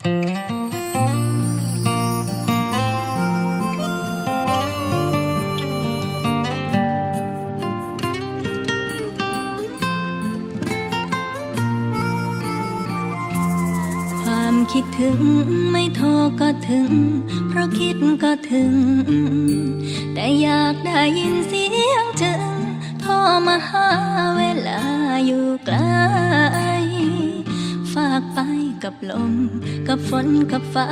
ความคิดถึงไม่โทรก็ถึง เพราะคิดก็ถึง แต่อยากได้ยินเสียงจึงโทรมาหาเวลาอยู่ไกล กับลม กับฝนกับฟ้า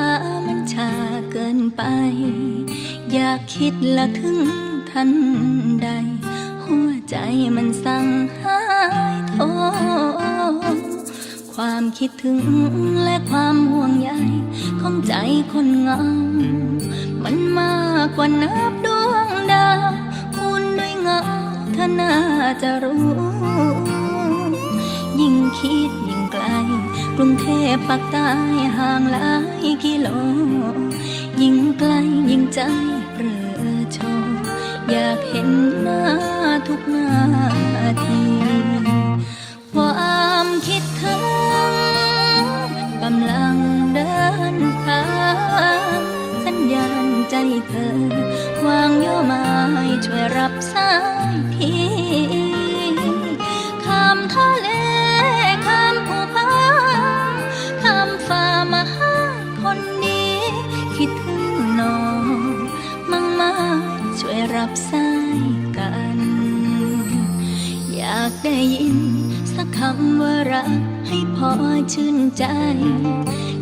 มันชาเกินไป อยากคิดละถึงทันใด หัวใจมันสั่งหายโทความคิดถึงและความห่วงใยของใจคนเงา มันมากกว่านับดวงดาวคุณด้วยเงาเธอน่าจะรู้ ยิ่งคิด ล กรุงเทพปากใต้ห่างหลายกิโล ยิ่งไกลยิ่งใจเรือชว์อยากเห็นหน้าทุกนาทีความคิดถึงกำลังเดินทางสัญญาณใจเธอ วางโยอไม้ช่วยรับสายที รับสายกัน อยากได้ยินสักคำว่ารักให้พอชื่นใจ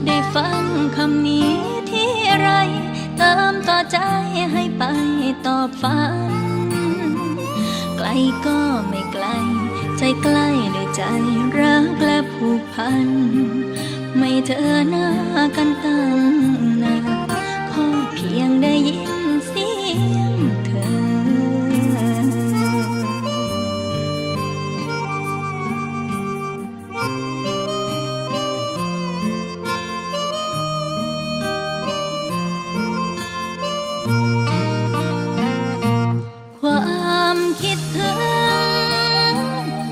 ได้ฟังคำนี้ที่ไร เติมต่อใจให้ไปตอบฝัน ไกลก็ไม่ไกล ใจใกล้ด้วยใจรักและผูกพัน ไม่เจอหน้ากันตั้ง คิดถึง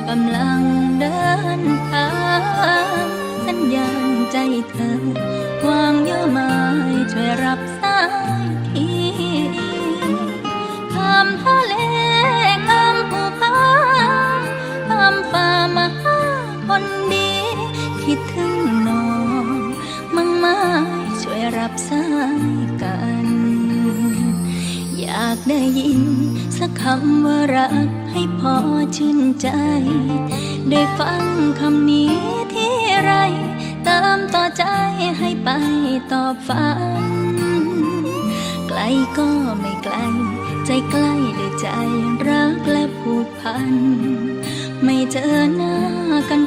กำลังเดินทางสัญญาณใจเธอวางโยอไม้ช่วยรับสายทีข้ามทะเลข้ามภูผาข้ามฟ้ามาคนดี คิดถึงน้องมั่งมาช่วยรับสายกันากได้ยิน สักคำว่ารักให้พอชื่นใจ ได้ฟังคำนี้ที่ไร เติมต่อใจให้ไปตอบฝัน ไกลก็ไม่ไกล ใจใกล้ด้วยใจรักและผูกพัน ไม่เจอหน้ากัน